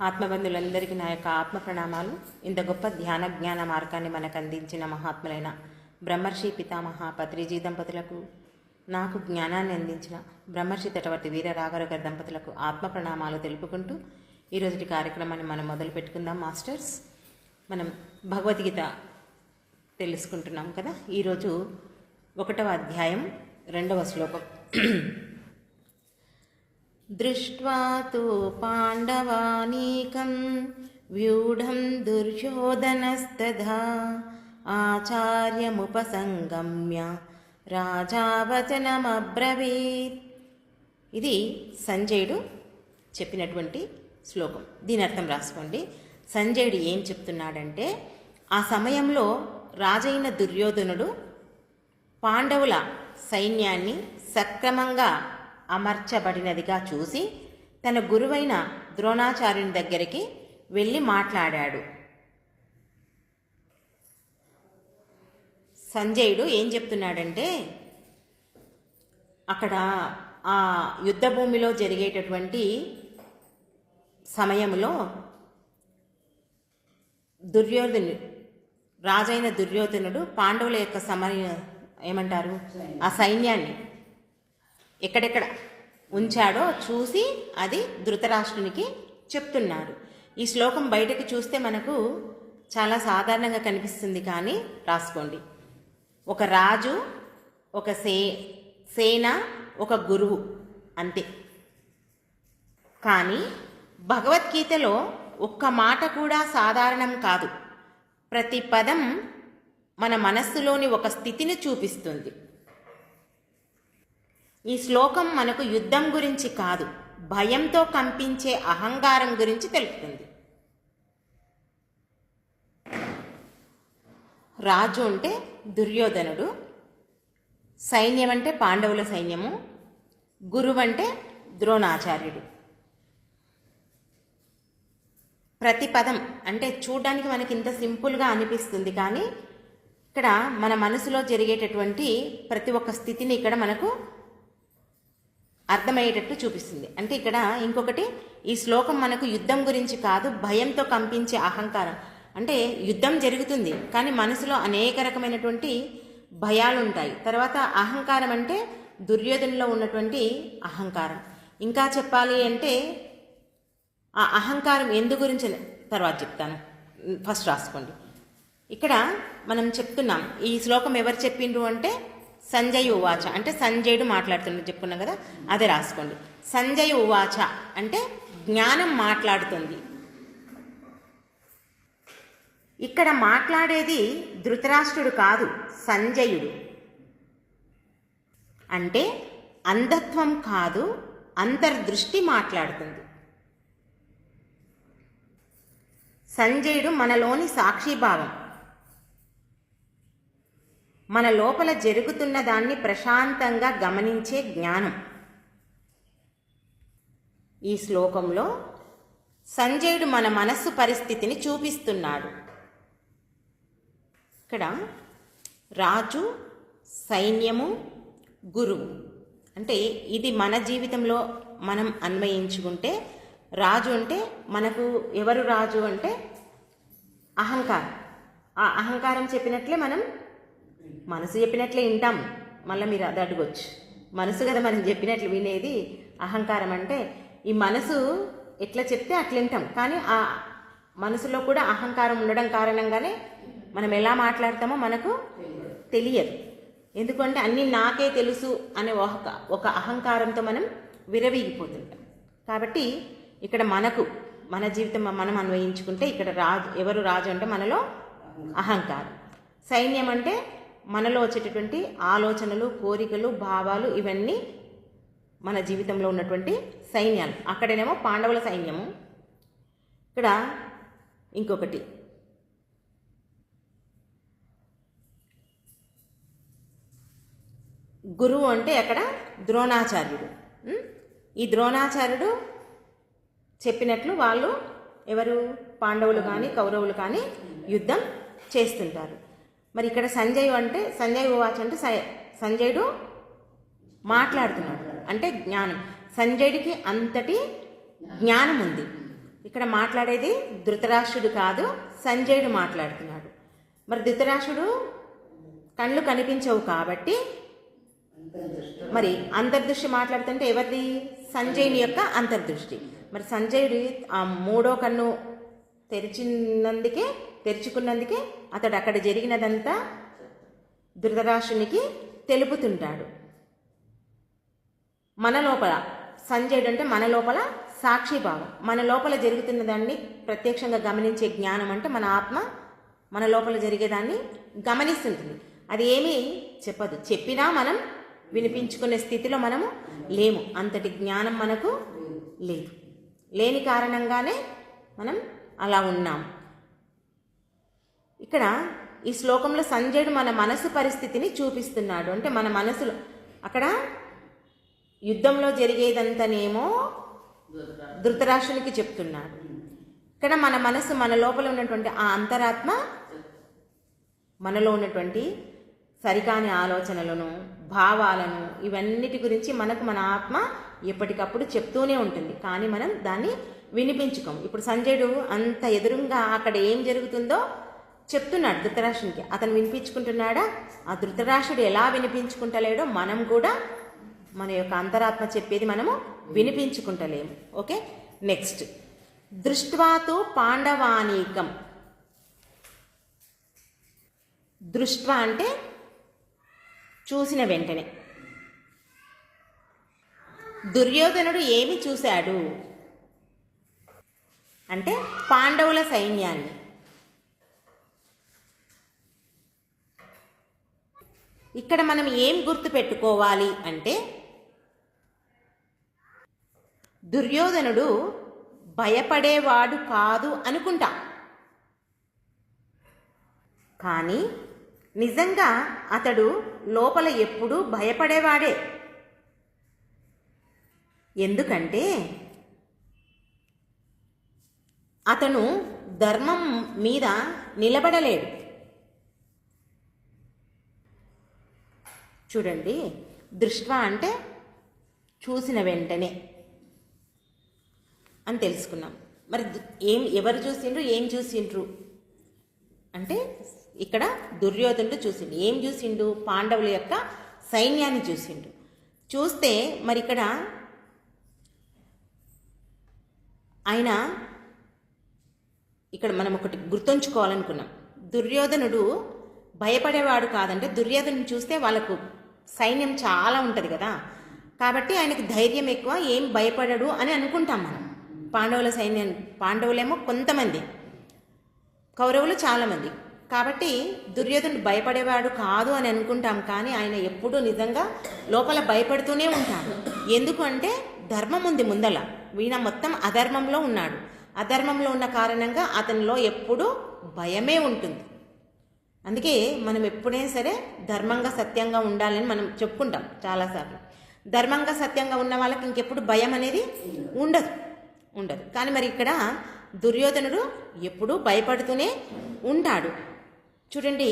ఆత్మబంధులందరికీ నా యొక్క ఆత్మ ప్రణామాలు. ఇంత గొప్ప ధ్యాన జ్ఞాన మార్గాన్ని మనకు అందించిన మహాత్ములైన బ్రహ్మర్షి పితామహ పత్రిజీ దంపతులకు నాకు జ్ఞానాన్ని అందించిన బ్రహ్మర్షి తటవర్తి వీర రాఘరగర్ దంపతులకు ఆత్మ ప్రణామాలు తెలుపుకుంటూ ఈరోజుటి కార్యక్రమాన్ని మనం మొదలు పెట్టుకుందాం మాస్టర్స్. మనం భగవద్గీత తెలుసుకుంటున్నాం కదా. ఈరోజు ఒకటవ అధ్యాయం రెండవ శ్లోకం. దృష్ట్వా తు పాండవానీకం వ్యూఢం దుర్యోధనస్తథా ఆచార్యముపసంగమ్య రాజావచనమబ్రవీత్. ఇది సంజయుడు చెప్పినటువంటి శ్లోకం. దీని అర్థం రాసుకోండి. సంజయుడు ఏం చెప్తున్నాడంటే ఆ సమయంలో రాజైన దుర్యోధనుడు పాండవుల సైన్యాన్ని సక్రమంగా అమర్చబడినదిగా చూసి తన గురువైన ద్రోణాచార్యుని దగ్గరికి వెళ్ళి మాట్లాడాడు. సంజయుడు ఏం చెప్తున్నాడంటే అక్కడ ఆ యుద్ధ భూమిలో జరిగేటటువంటి సమయంలో దుర్యోధను రాజైన దుర్యోధనుడు పాండవుల యొక్క సమయ ఏమంటారు? ఆ సైన్యాన్ని ఎక్కడెక్కడ ఉంచాడో చూసి అది ధృతరాష్ట్రునికి చెప్తున్నాడు. ఈ శ్లోకం బయటకు చూస్తే మనకు చాలా సాధారణంగా కనిపిస్తుంది కానీ రాసుకోండి. ఒక రాజు ఒక సే సేన ఒక గురువు అంతే. కానీ భగవద్గీతలో ఒక్క మాట కూడా సాధారణం కాదు. ప్రతి పదం మన మనస్సులోని ఒక స్థితిని చూపిస్తుంది. ఈ శ్లోకం మనకు యుద్ధం గురించి కాదు భయంతో కంపించే అహంకారం గురించి తెలుపుతుంది. రాజు అంటే దుర్యోధనుడు సైన్యం అంటే పాండవుల సైన్యము గురువు అంటే ద్రోణాచార్యుడు. ప్రతి పదం అంటే చూడడానికి మనకి ఇంత సింపుల్గా అనిపిస్తుంది కానీ ఇక్కడ మన మనసులో జరిగేటటువంటి ప్రతి ఒక్క స్థితిని ఇక్కడ మనకు అర్థమయ్యేటట్టు చూపిస్తుంది. అంటే ఇక్కడ ఇంకొకటి ఈ శ్లోకం మనకు యుద్ధం గురించి కాదు భయంతో కంపించే అహంకారం. అంటే యుద్ధం జరుగుతుంది కానీ మనసులో అనేక రకమైనటువంటి భయాలు ఉంటాయి తర్వాత అహంకారం అంటే దుర్యోధనలో ఉన్నటువంటి అహంకారం. ఇంకా చెప్పాలి అంటే ఆ అహంకారం ఎందు గురించి తర్వాత చెప్తాను. ఫస్ట్ రాసుకోండి. ఇక్కడ మనం చెప్తున్నాం ఈ శ్లోకం ఎవరు చెప్పిండ్రు అంటే సంజయ్ ఉవాచ. అంటే సంజయుడు మాట్లాడుతున్నట్టు చెప్పుకున్నాం కదా అదే రాసుకోండి. సంజయ్ ఉవాచ అంటే జ్ఞానం మాట్లాడుతుంది. ఇక్కడ మాట్లాడేది ధృతరాష్ట్రుడు కాదు సంజయుడు. అంటే అంధత్వం కాదు అంతర్దృష్టి మాట్లాడుతుంది. సంజయుడు మనలోని సాక్షిభావం మన లోపల జరుగుతున్న దాన్ని ప్రశాంతంగా గమనించే జ్ఞానం. ఈ శ్లోకంలో సంజయుడు మన మనస్సు పరిస్థితిని చూపిస్తున్నాడు. ఇక్కడ రాజు సైన్యము గురువు. అంటే ఇది మన జీవితంలో మనం అన్వయించుకుంటే రాజు అంటే మనకు ఎవరు రాజు అంటే అహంకారం. ఆ అహంకారం చెప్పినట్లే మనం మనసు చెప్పినట్లే వింటాం. మళ్ళీ మీరు అది అడగొచ్చు. మనసు కదా మనం చెప్పినట్లు వినేది. అహంకారం అంటే ఈ మనసు ఎట్లా చెప్తే అట్లా వింటాం. కానీ ఆ మనసులో కూడా అహంకారం ఉండడం కారణంగానే మనం ఎలా మాట్లాడతామో మనకు తెలియదు. ఎందుకంటే అన్నీ నాకే తెలుసు అనే ఒక ఒక అహంకారంతో మనం విరవీగిపోతుంటాం. కాబట్టి ఇక్కడ మనకు మన జీవితం మనం అన్వయించుకుంటే ఇక్కడ రాజు ఎవరు రాజు అంటే మనలో అహంకారం. సైన్యం అంటే మనలో వచ్చేటటువంటి ఆలోచనలు కోరికలు భావాలు ఇవన్నీ మన జీవితంలో ఉన్నటువంటి సైన్యాలు. అక్కడనేమో పాండవుల సైన్యము. ఇక్కడ ఇంకొకటి. గురువు అంటే అక్కడ ద్రోణాచార్యుడు. ఈ ద్రోణాచార్యుడు చెప్పినట్లు వాళ్ళు ఎవరు? పాండవులు కానీ కౌరవులు కానీ యుద్ధం చేస్తుంటారు. మరి ఇక్కడ సంజయ్ అంటే సంజయ్ వాచ్ అంటే స- సంజయుడు మాట్లాడుతున్నాడు. అంటే జ్ఞానం. సంజయుడికి అంతటి జ్ఞానం ఉంది. ఇక్కడ మాట్లాడేది ధృతరాష్ట్రుడు కాదు సంజయుడు మాట్లాడుతున్నాడు. మరి ధృతరాష్ట్రుడు కళ్ళు కనిపించవు కాబట్టి మరి అంతర్దృష్టి మాట్లాడుతుంటే ఎవరిది? సంజయుని యొక్క అంతర్దృష్టి. మరి సంజయుడు ఆ మూడో కన్ను తెరిచినందుకే తెరుచుకున్నందుకే అతడు అక్కడ జరిగినదంతా ధృతరాష్ట్రునికి తెలుపుతుంటాడు. మన లోపల సంజయుడు అంటే మన లోపల సాక్షిభావం మన లోపల జరుగుతున్న దాన్ని ప్రత్యక్షంగా గమనించే జ్ఞానం అంటే మన ఆత్మ మన లోపల జరిగేదాన్ని గమనిస్తుంటుంది. అది ఏమీ చెప్పదు. చెప్పినా మనం వినిపించుకునే స్థితిలో మనము లేము. అంతటి జ్ఞానం మనకు లేదు. లేని కారణంగానే మనం అలా ఉన్నాం. ఇక్కడ ఈ శ్లోకంలో సంజయుడు మన మనసు పరిస్థితిని చూపిస్తున్నాడు. అంటే మన మనసులో అక్కడ యుద్ధంలో జరిగేదంతనేమో ధృతరాష్ట్రునికి చెప్తున్నాడు. ఇక్కడ మన మనసు మన లోపల ఉన్నటువంటి ఆ అంతరాత్మ మనలో ఉన్నటువంటి సరికాని ఆలోచనలను భావాలను ఇవన్నిటి గురించి మనకు మన ఆత్మ ఎప్పటికప్పుడు చెప్తూనే ఉంటుంది. కానీ మనం దాన్ని వినిపించుకోం ఇప్పుడు సంజయుడు అంత ఎదురుగా అక్కడ ఏం జరుగుతుందో చెప్తున్నాడు ధృతరాష్ట్రునికి. అతను వినిపించుకుంటున్నాడా? ఆ ధృతరాష్ట్రుడు ఎలా వినిపించుకుంటలేడో మనం కూడా మన యొక్క అంతరాత్మ చెప్పేది మనము వినిపించుకుంటలేము. ఓకే? నెక్స్ట్. దృష్ట్వాతో పాండవానీకం. దృష్ట్వ అంటే చూసిన వెంటనే. దుర్యోధనుడు ఏమి చూశాడు? అంటే పాండవుల సైన్యాన్ని. ఇక్కడ మనం ఏం గుర్తు పెట్టుకోవాలి అంటే దుర్యోధనుడు భయపడేవాడు కాదు అనుకుంటాం. కానీ నిజంగా అతడు లోపల ఎప్పుడూ భయపడేవాడే. ఎందుకంటే అతను ధర్మం మీద నిలబడలేడు. చూడండి. దృష్ట్వా అంటే చూసిన వెంటనే. అని తెలుసుకున్నాం. మరి ఏం ఎవరు చూసిండ్రు ఏం చూసిండ్రు? అంటే ఇక్కడ దుర్యోధనుడు చూసిండు. ఏం చూసిండు? పాండవుల యొక్క సైన్యాన్ని చూసిండు. చూస్తే మరి ఇక్కడ ఆయన ఇక్కడ మనం ఒకటి గుర్తుంచుకోవాలనుకున్నాం. దుర్యోధనుడు భయపడేవాడు కాదంటే దుర్యోధను చూస్తే వాళ్ళకు సైన్యం చాలా ఉంటుంది కదా. కాబట్టి ఆయనకు ధైర్యం ఎక్కువ ఏం భయపడడు అని అనుకుంటాం మనం. పాండవుల సైన్యం పాండవులేమో కొంతమంది కౌరవులు చాలామంది. కాబట్టి దుర్యోధనుడు భయపడేవాడు కాదు అని అనుకుంటాం కానీ ఆయన ఎప్పుడూ నిజంగా లోపల భయపడుతూనే ఉంటాడు. ఎందుకు అంటే ధర్మం ఉంది ముందల. వీణ మొత్తం అధర్మంలో ఉన్నాడు. అధర్మంలో ఉన్న కారణంగా అతనిలో ఎప్పుడూ భయమే ఉంటుంది. అందుకే మనం ఎప్పుడైనా సరే ధర్మంగా సత్యంగా ఉండాలని మనం చెప్పుకుంటాం చాలాసార్లు. ధర్మంగా సత్యంగా ఉన్న వాళ్ళకి ఇంకెప్పుడు భయం అనేది ఉండదు ఉండదు. కానీ మరి ఇక్కడ దుర్యోధనుడు ఎప్పుడూ భయపడుతూనే ఉంటాడు. చూడండి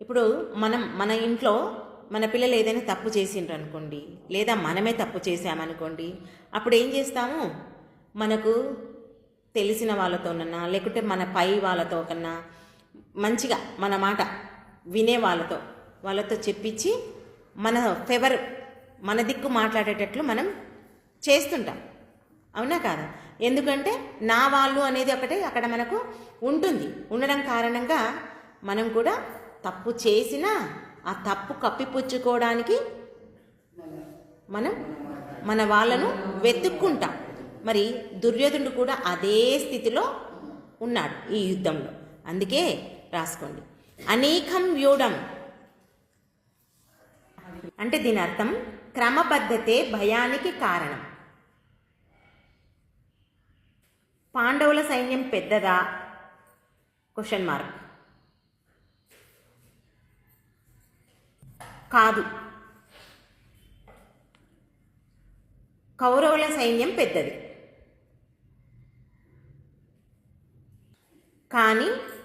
ఇప్పుడు మనం మన ఇంట్లో మన పిల్లలు ఏదైనా తప్పు చేసిండ్రు అనుకోండి లేదా మనమే తప్పు చేసామనుకోండి అప్పుడు ఏం చేస్తాము? మనకు తెలిసిన వాళ్ళతోనన్నా లేకుంటే మన పై వాళ్ళతో కన్నా మంచిగా మన మాట వినే వాళ్ళతో వాళ్ళతో చెప్పించి మన ఫెవర్ మన దిక్కు మాట్లాడేటట్లు మనం చేస్తుంటాం. అవునా కాదా? ఎందుకంటే నా వాళ్ళు అనేది ఒకటి అక్కడ మనకు ఉంటుంది. ఉండడం కారణంగా మనం కూడా తప్పు చేసినా ఆ తప్పు కప్పిపుచ్చుకోవడానికి మనం మన వాళ్ళను వెతుక్కుంటాం. మరి దుర్యోధనుడు కూడా అదే స్థితిలో ఉన్నాడు ఈ యుద్ధంలో. అందుకే రాసుకోండి. అనేకం వ్యూఢం. అంటే దీని అర్థం క్రమబద్ధతే భయానికి కారణం. పాండవుల సైన్యం పెద్దదా? క్వశ్చన్ మార్క్ కాదు. కౌరవుల సైన్యం పెద్దది. కానీ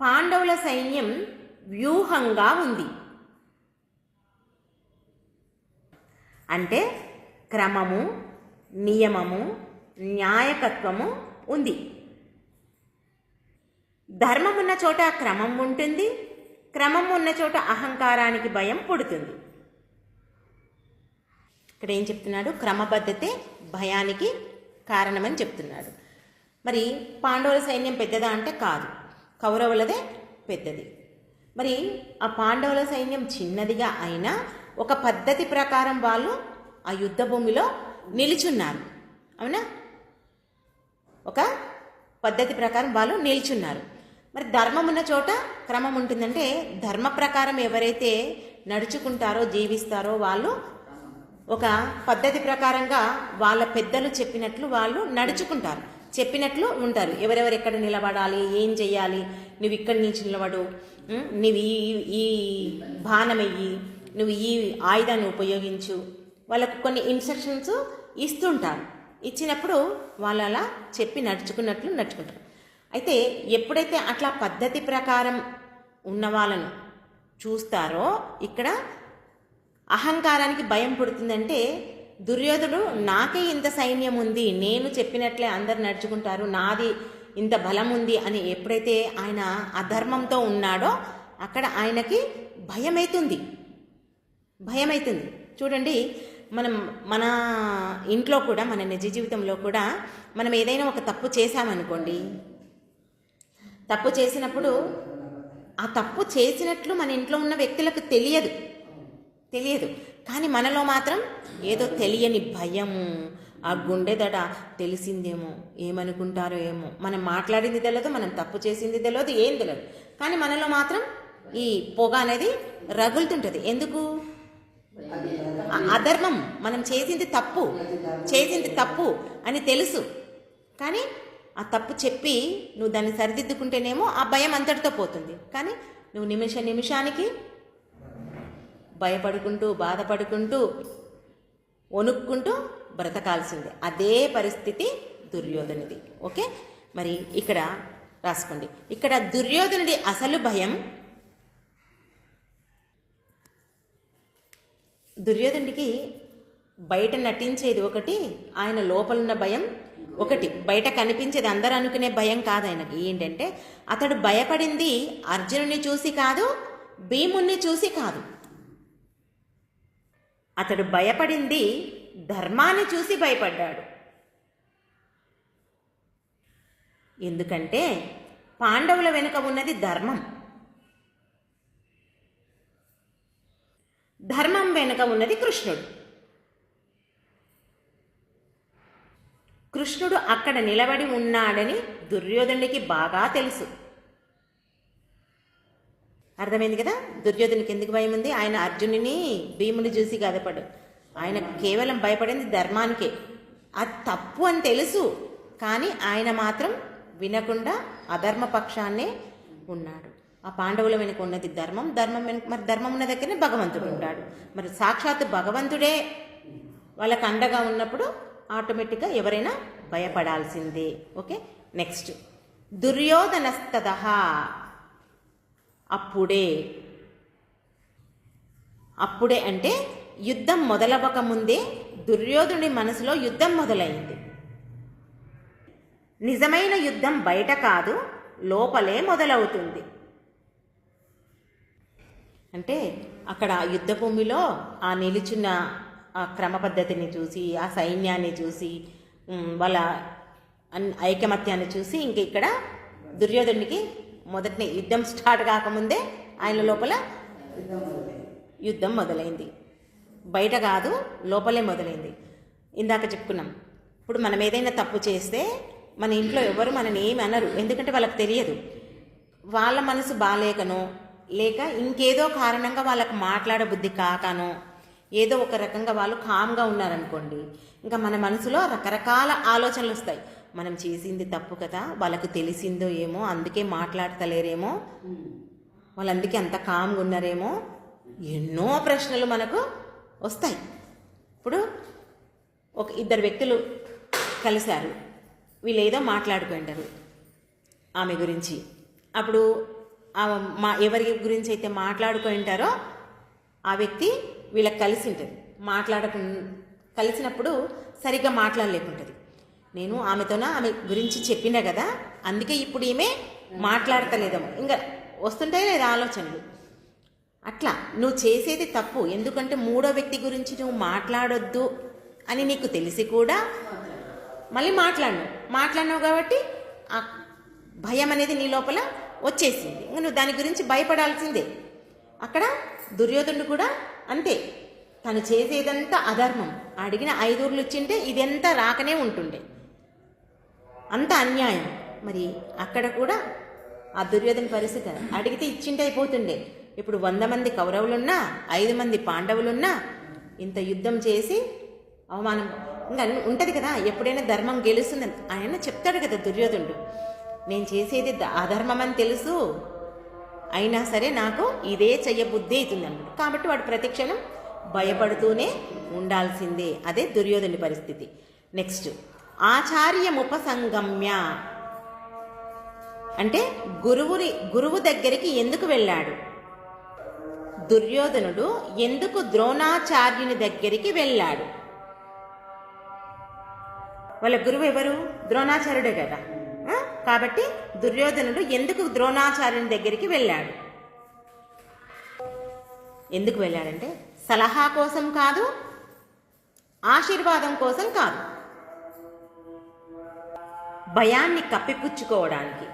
పాండవుల సైన్యం వ్యూహంగా ఉంది. అంటే క్రమము నియమము న్యాయకత్వము ఉంది. ధర్మం ఉన్న చోట క్రమం ఉంటుంది క్రమం ఉన్న చోట అహంకారానికి భయం పుడుతుంది. ఇక్కడ ఏం చెప్తున్నాడు? క్రమబద్ధతే భయానికి కారణమని చెప్తున్నాడు. మరి పాండవుల సైన్యం పెద్దదా అంటే కాదు. కౌరవులదే పెద్దది. మరి ఆ పాండవుల సైన్యం చిన్నదిగా అయినా ఒక పద్ధతి ప్రకారం వాళ్ళు ఆ యుద్ధ భూమిలో నిలుచున్నారు. అవునా? ఒక పద్ధతి ప్రకారం వాళ్ళు నిల్చున్నారు. మరి ధర్మం ఉన్న చోట క్రమం ఉంటుందంటే ధర్మ ప్రకారం ఎవరైతే నడుచుకుంటారో జీవిస్తారో వాళ్ళు ఒక పద్ధతి ప్రకారంగా వాళ్ళ పెద్దలు చెప్పినట్లు వాళ్ళు నడుచుకుంటారు. చెప్పినట్లు ఉంటారు. ఎవరెవరు ఎక్కడ నిలబడాలి ఏం చేయాలి నువ్వు ఇక్కడి నుంచి నిలబడు నువ్వు ఈ ఈ బాణం నువ్వు ఈ ఆయుధాన్ని ఉపయోగించు. వాళ్ళకు కొన్ని ఇన్స్ట్రక్షన్స్ ఇస్తుంటారు. ఇచ్చినప్పుడు వాళ్ళు అలా చెప్పి నడుచుకున్నట్లు నడుచుకుంటారు. అయితే ఎప్పుడైతే అట్లా పద్ధతి ప్రకారం ఉన్న వాళ్ళను చూస్తారో ఇక్కడ అహంకారానికి భయం పుడుతుందంటే దుర్యోధుడు నాకే ఇంత సైన్యం ఉంది నేను చెప్పినట్లే అందరు నడుచుకుంటారు నాది ఇంత బలం ఉంది అని ఎప్పుడైతే ఆయన అధర్మంతో ఉన్నాడో అక్కడ ఆయనకి భయమైతుంది. భయమైతుంది. చూడండి మనం మన ఇంట్లో కూడా మన నిజ జీవితంలో కూడా మనం ఏదైనా ఒక తప్పు చేశామనుకోండి తప్పు చేసినప్పుడు ఆ తప్పు చేసినట్లు మన ఇంట్లో ఉన్న వ్యక్తులకు తెలియదు. తెలియదు. కానీ మనలో మాత్రం ఏదో తెలియని భయము ఆ గుండెదట తెలిసిందేమో ఏమనుకుంటారో ఏమో. మనం మాట్లాడింది తెలియదు మనం తప్పు చేసింది తెలియదు ఏం తెలియదు కానీ మనలో మాత్రం ఈ పొగ అనేది రగులుతుంటుంది. ఎందుకు? ఆ అధర్మం. మనం చేసింది తప్పు చేసింది తప్పు అని తెలుసు. కానీ ఆ తప్పు చెప్పి నువ్వు దాన్ని సరిదిద్దుకుంటేనేమో ఆ భయం అంతటితో పోతుంది. కానీ నువ్వు నిమిష నిమిషానికి భయపడుకుంటూ బాధపడుకుంటూ వణుక్కుంటూ బ్రతకాల్సిందే. అదే పరిస్థితి దుర్యోధనుడి ఓకే? మరి ఇక్కడ రాసుకోండి. ఇక్కడ దుర్యోధనుడి అసలు భయం దుర్యోధనుడికి బయట నటించేది ఒకటి ఆయన లోపలున్న భయం ఒకటి. బయట కనిపించేది అందరూ అనుకునే భయం కాదు ఆయనకి. ఏంటంటే అతడు భయపడింది అర్జునుని చూసి కాదు భీముణ్ణి చూసి కాదు. అతడు భయపడింది ధర్మాన్ని చూసి భయపడ్డాడు. ఎందుకంటే పాండవుల వెనుక ఉన్నది ధర్మం. ధర్మం వెనుక ఉన్నది కృష్ణుడు. కృష్ణుడు అక్కడ నిలబడి ఉన్నాడని దుర్యోధనుడికి బాగా తెలుసు. అర్థమైంది కదా? దుర్యోధనికి ఎందుకు భయం ఉంది? ఆయన అర్జునుని భీముని చూసి గదపడు ఆయన కేవలం భయపడింది ధర్మానికే. అది తప్పు అని తెలుసు కానీ ఆయన మాత్రం వినకుండా అధర్మ పక్షాన్నే ఉన్నాడు. ఆ పాండవుల వెనుక ఉన్నది ధర్మం. ధర్మం వెనుక మరి ధర్మం ఉన్న దగ్గరనే భగవంతుడు ఉంటాడు. మరి సాక్షాత్ భగవంతుడే. వాళ్ళకు అండగా ఉన్నప్పుడు ఆటోమేటిక్గా ఎవరైనా భయపడాల్సిందే. ఓకే? నెక్స్ట్. దుర్యోధనస్తద అప్పుడే. అప్పుడే అంటే యుద్ధం మొదలవ్వక ముందే దుర్యోధుని మనసులో యుద్ధం మొదలైంది. నిజమైన యుద్ధం బయట కాదు లోపలే మొదలవుతుంది. అంటే అక్కడ యుద్ధభూమిలో యుద్ధ భూమిలో ఆ నిలిచిన ఆ క్రమ పద్ధతిని చూసి ఆ సైన్యాన్ని చూసి వాళ్ళ ఐకమత్యాన్ని చూసి ఇంక ఇక్కడ దుర్యోధునికి మొదటిని యుద్ధం స్టార్ట్ కాకముందే ఆయన లోపల యుద్ధం మొదలైంది. బయట కాదు లోపలే మొదలైంది. ఇందాక చెప్పుకున్నాం. ఇప్పుడు మనం ఏదైనా తప్పు చేస్తే మన ఇంట్లో ఎవరు మనని ఏమి అనరు. ఎందుకంటే వాళ్ళకి తెలియదు. వాళ్ళ మనసు బాగాలేకనో లేక ఇంకేదో కారణంగా వాళ్ళకు మాట్లాడబుద్ధి కాకనో ఏదో ఒక రకంగా వాళ్ళు కామ్గా ఉన్నారనుకోండి ఇంకా మన మనసులో రకరకాల ఆలోచనలు వస్తాయి. మనం చేసింది తప్పు కదా వాళ్ళకు తెలిసిందో ఏమో అందుకే మాట్లాడతలేరేమో వాళ్ళు అందుకే అంత కామ్గా ఉన్నారేమో ఎన్నో ప్రశ్నలు మనకు వస్తాయి. ఇప్పుడు ఒక ఇద్దరు వ్యక్తులు కలిశారు వీళ్ళు ఏదో మాట్లాడుకుంటారు ఆమె గురించి. అప్పుడు మా ఎవరి గురించి అయితే మాట్లాడుకుంటారో ఆ వ్యక్తి వీళ్ళకి కలిసి ఉంటుంది. మాట్లాడకు కలిసినప్పుడు సరిగ్గా మాట్లాడలేకుంటుంది. నేను ఆమెతోన ఆమె గురించి చెప్పిన కదా అందుకే ఇప్పుడు ఈమె మాట్లాడతలేదేమో ఇంకా వస్తుంటాయి లేదా ఆలోచనలు. అట్లా నువ్వు చేసేది తప్పు ఎందుకంటే మూడో వ్యక్తి గురించి నువ్వు మాట్లాడొద్దు అని నీకు తెలిసి కూడా మళ్ళీ మాట్లాడినావు మాట్లాడినావు కాబట్టి ఆ భయం అనేది నీ లోపల వచ్చేసింది. నువ్వు దాని గురించి భయపడాల్సిందే. అక్కడ దుర్యోధనుడు కూడా అంతే. తను చేసేదంతా అధర్మం. అడిగిన ఐదూర్లు ఇచ్చింటే ఇదంతా రాకనే ఉంటుండే. అంత అన్యాయం. మరి అక్కడ కూడా ఆ దుర్యోధన పరిస్థితి అడిగితే ఇచ్చింటే అయిపోతుండే. ఇప్పుడు వంద మంది కౌరవులున్నా ఐదు మంది పాండవులున్నా ఇంత యుద్ధం చేసి అవమానం. ఇంకా ఉంటుంది కదా ఎప్పుడైనా ధర్మం గెలుస్తుంది ఆయన చెప్తాడు కదా దుర్యోధనుడు నేను చేసేది అధర్మం అని తెలుసు. అయినా సరే నాకు ఇదే చెయ్యబుద్ధి అవుతుంది అన్నాడు కాబట్టి వాడు ప్రతిక్షణం భయపడుతూనే ఉండాల్సిందే. అదే దుర్యోధని పరిస్థితి. నెక్స్ట్ ఆచార్యముపసంగమ్య. అంటే గురువుని గురువు దగ్గరికి ఎందుకు వెళ్ళాడు? దుర్యోధనుడు ఎందుకు ద్రోణాచార్యుని దగ్గరికి వెళ్ళాడు? వాళ్ళ గురువు ఎవరు? ద్రోణాచార్యుడే కదా. కాబట్టి దుర్యోధనుడు ఎందుకు ద్రోణాచార్యుని దగ్గరికి వెళ్ళాడు? ఎందుకు వెళ్ళాడంటే సలహా కోసం కాదు ఆశీర్వాదం కోసం కాదు. భయాన్ని కప్పిపుచ్చుకోవడానికి.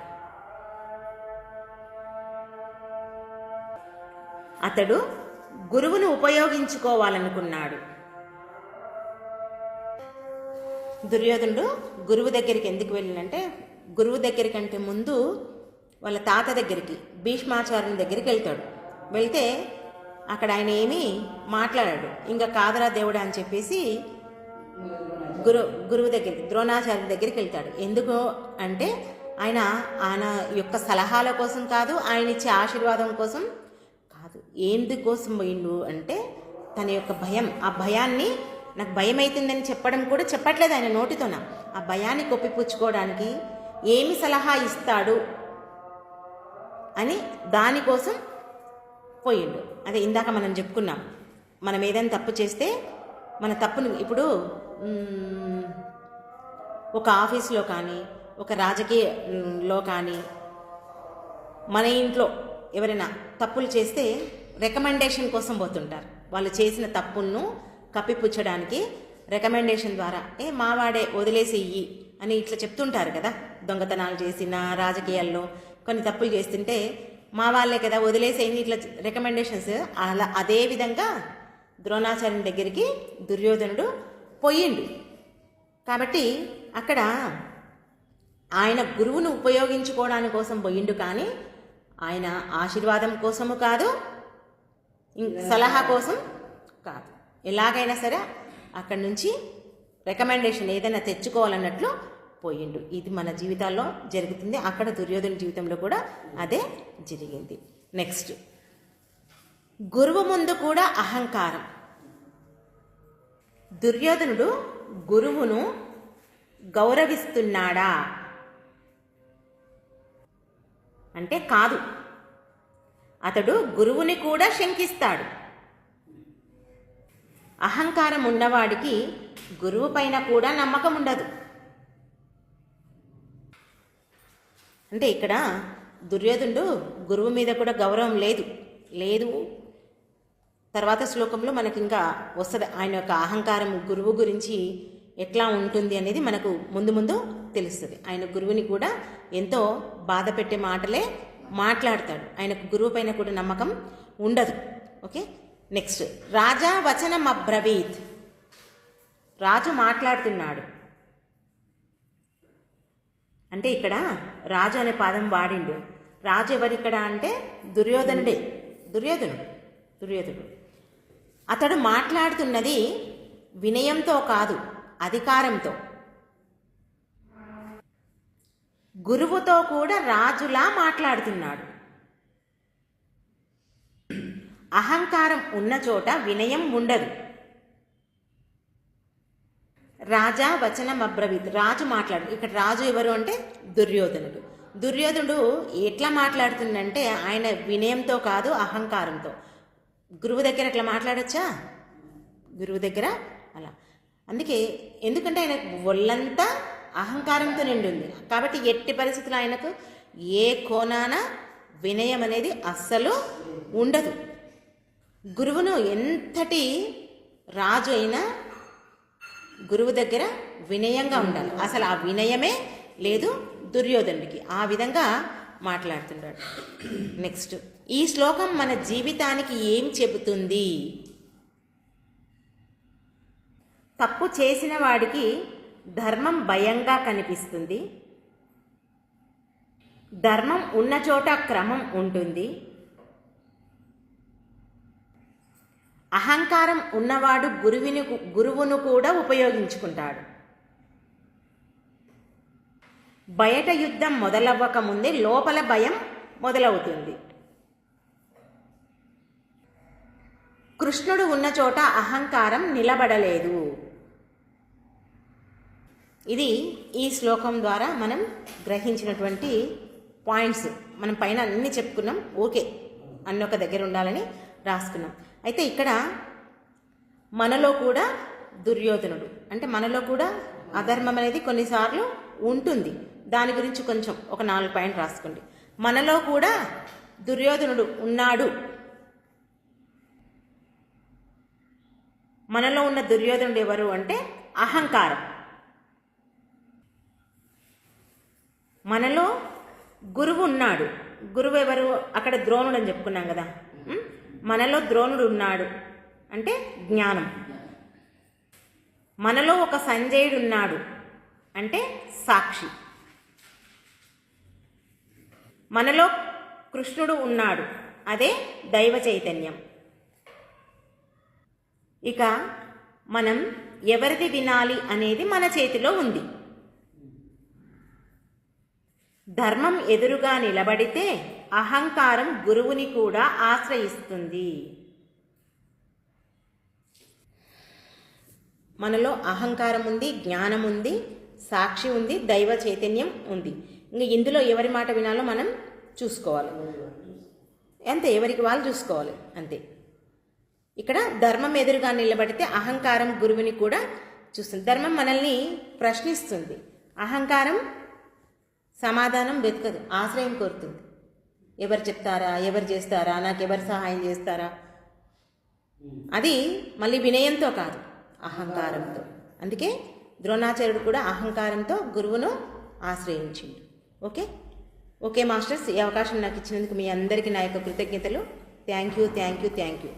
అతడు గురువును ఉపయోగించుకోవాలనుకున్నాడు. దుర్యోధనుడు గురువు దగ్గరికి ఎందుకు వెళ్ళినంటే గురువు దగ్గరికంటే ముందు వాళ్ళ తాత దగ్గరికి భీష్మాచార్యుని దగ్గరికి వెళ్తాడు. వెళ్తే అక్కడ ఆయన ఏమీ మాట్లాడాడు. ఇంకా కాదరా దేవుడా అని చెప్పేసి గురు గురువు దగ్గరికి ద్రోణాచార్య దగ్గరికి వెళ్తాడు. ఎందుకు అంటే ఆయన ఆయన యొక్క సలహాల కోసం కాదు ఆయన ఇచ్చే ఆశీర్వాదం కోసం కాదు. ఎందుకోసం పోయిండు అంటే తన యొక్క భయం. ఆ భయాన్ని నాకు భయం అవుతుందని చెప్పడం కూడా చెప్పట్లేదు ఆయన నోటితోన. ఆ భయాన్ని కొప్పిపుచ్చుకోవడానికి ఏమి సలహా ఇస్తాడు అని దానికోసం పోయిండు. అదే ఇందాక మనం చెప్పుకున్నాం. మనం ఏదైనా తప్పు చేస్తే మన తప్పును ఇప్పుడు ఒక ఆఫీస్లో కానీ ఒక రాజకీయలో కానీ మన ఇంట్లో ఎవరైనా తప్పులు చేస్తే రికమెండేషన్ కోసం పోతుంటారు. వాళ్ళు చేసిన తప్పులను కప్పిపుచ్చడానికి రికమెండేషన్ ద్వారా ఏ మావాడే వదిలేసి ఇయ్యి అని ఇట్లా చెప్తుంటారు కదా. దొంగతనాలు చేసిన రాజకీయాల్లో కొన్ని తప్పులు చేస్తుంటే మా వాళ్ళే కదా వదిలేసేయండి ఇట్లా రికమెండేషన్స్ అలా అదే విధంగా ద్రోణాచార్యుని దగ్గరికి దుర్యోధనుడు పోయిండు. కాబట్టి అక్కడ ఆయన గురువును ఉపయోగించుకోవడానికి కోసం పోయిండు కానీ ఆయన ఆశీర్వాదం కోసము కాదు సలహా కోసం కాదు. ఎలాగైనా సరే అక్కడి నుంచి రికమెండేషన్ ఏదైనా తెచ్చుకోవాలన్నట్లు పోయిండు. ఇది మన జీవితాల్లో జరుగుతుంది. అక్కడ దుర్యోధన జీవితంలో కూడా అదే జరిగింది. నెక్స్ట్. గురువు ముందు కూడా అహంకారం. దుర్యోధనుడు గురువును గౌరవిస్తున్నాడా? అంటే కాదు. అతడు గురువుని కూడా శంకిస్తాడు. అహంకారం ఉన్నవాడికి గురువు పైన కూడా నమ్మకం ఉండదు. అంటే ఇక్కడ దుర్యోధనుడు గురువు మీద కూడా గౌరవం లేదు. లేదు తర్వాత శ్లోకంలో మనకి ఇంకా వస్తుంది. ఆయన యొక్క అహంకారం గురువు గురించి ఎట్లా ఉంటుంది అనేది మనకు ముందు ముందు తెలుస్తుంది. ఆయన గురువుని కూడా ఎంతో బాధ పెట్టే మాటలే మాట్లాడతాడు. ఆయనకు గురువు పైన కూడా నమ్మకం ఉండదు. ఓకే? నెక్స్ట్ రాజా వచనం అబ్రవీత్. రాజు మాట్లాడుతున్నాడు. అంటే ఇక్కడ రాజు అనే పదం వాడిండు. రాజు ఎవరిక్కడ అంటే దుర్యోధనుడే. దుర్యోధనుడు. దుర్యోధనుడు. అతడు మాట్లాడుతున్నది వినయంతో కాదు అధికారంతో. గురువుతో కూడా రాజులా మాట్లాడుతున్నాడు. అహంకారం ఉన్న చోట వినయం ఉండదు. రాజా వచన అబ్రవీత్ రాజు మాట్లాడు ఇక్కడ రాజు ఎవరు అంటే దుర్యోధనుడు. దుర్యోధనుడు ఎట్లా మాట్లాడుతుందంటే ఆయన వినయంతో కాదు అహంకారంతో. గురువు దగ్గర అట్లా మాట్లాడచ్చా? గురువు దగ్గర? అలా. అందుకే ఎందుకంటే ఆయన ఒళ్ళంతా అహంకారంతో నిండి ఉంది. కాబట్టి ఎట్టి పరిస్థితుల్లో ఆయనకు ఏ కోణాన వినయం అనేది అస్సలు ఉండదు. గురువును ఎంతటి రాజు అయినా గురువు దగ్గర వినయంగా ఉండాలి. అసలు ఆ వినయమే లేదు దుర్యోధనుడికి. ఆ విధంగా మాట్లాడుతున్నాడు. నెక్స్ట్. ఈ శ్లోకం మన జీవితానికి ఏం చెబుతుంది? తప్పు చేసిన వాడికి ధర్మం భయంగా కనిపిస్తుంది. ధర్మం ఉన్న చోట క్రమం ఉంటుంది. అహంకారం ఉన్నవాడు గురువిని గురువును కూడా ఉపయోగించుకుంటాడు. బయట యుద్ధం మొదలవ్వకముందే లోపల భయం మొదలవుతుంది. కృష్ణుడు ఉన్న చోట అహంకారం నిలబడలేదు. ఇది ఈ శ్లోకం ద్వారా మనం గ్రహించినటువంటి పాయింట్స్. మనం పైన అన్ని చెప్పుకున్నాం ఓకే. అన్న ఒక దగ్గర ఉండాలని రాసుకున్నాం. అయితే ఇక్కడ మనలో కూడా దుర్యోధనుడు అంటే మనలో కూడా అధర్మం అనేది కొన్నిసార్లు ఉంటుంది. దాని గురించి కొంచెం ఒక నాలుగు పాయింట్ రాసుకోండి. మనలో కూడా దుర్యోధనుడు ఉన్నాడు. మనలో ఉన్న దుర్యోధనుడు ఎవరు అంటే అహంకారం. మనలో గురువు ఉన్నాడు. గురువు ఎవరు? అక్కడ ద్రోణుడు అని చెప్పుకున్నాం కదా. మనలో ద్రోణుడు ఉన్నాడు అంటే జ్ఞానం. మనలో ఒక సంజయుడు ఉన్నాడు అంటే సాక్షి. మనలో కృష్ణుడు ఉన్నాడు. అదే దైవ చైతన్యం. ఇక మనం ఎవరిది వినాలి అనేది మన చేతిలో ఉంది. ధర్మం ఎదురుగా నిలబడితే అహంకారం గురువుని కూడా ఆశ్రయిస్తుంది. మనలో అహంకారం ఉంది జ్ఞానం ఉంది సాక్షి ఉంది దైవ చైతన్యం ఉంది. ఇంక ఇందులో ఎవరి మాట వినాలో మనం చూసుకోవాలి. అంతే ఎవరికి వాళ్ళు చూసుకోవాలి. అంతే. ఇక్కడ ధర్మం ఎదురుగా నిలబడితే అహంకారం గురువుని కూడా చూస్తుంది. ధర్మం మనల్ని ప్రశ్నిస్తుంది. అహంకారం సమాధానం వెతకదు ఆశ్రయం కోరుతుంది. ఎవరు చెప్తారా ఎవరు చేస్తారా నాకు ఎవరు సహాయం చేస్తారా? అది మళ్ళీ వినయంతో కాదు అహంకారంతో. అందుకే ద్రోణాచార్యుడు కూడా అహంకారంతో గురువును ఆశ్రయించిండు. ఓకే? ఓకే మాస్టర్స్ ఈ అవకాశం నాకు ఇచ్చినందుకు మీ అందరికీ నా యొక్క కృతజ్ఞతలు. Thank you thank you thank you.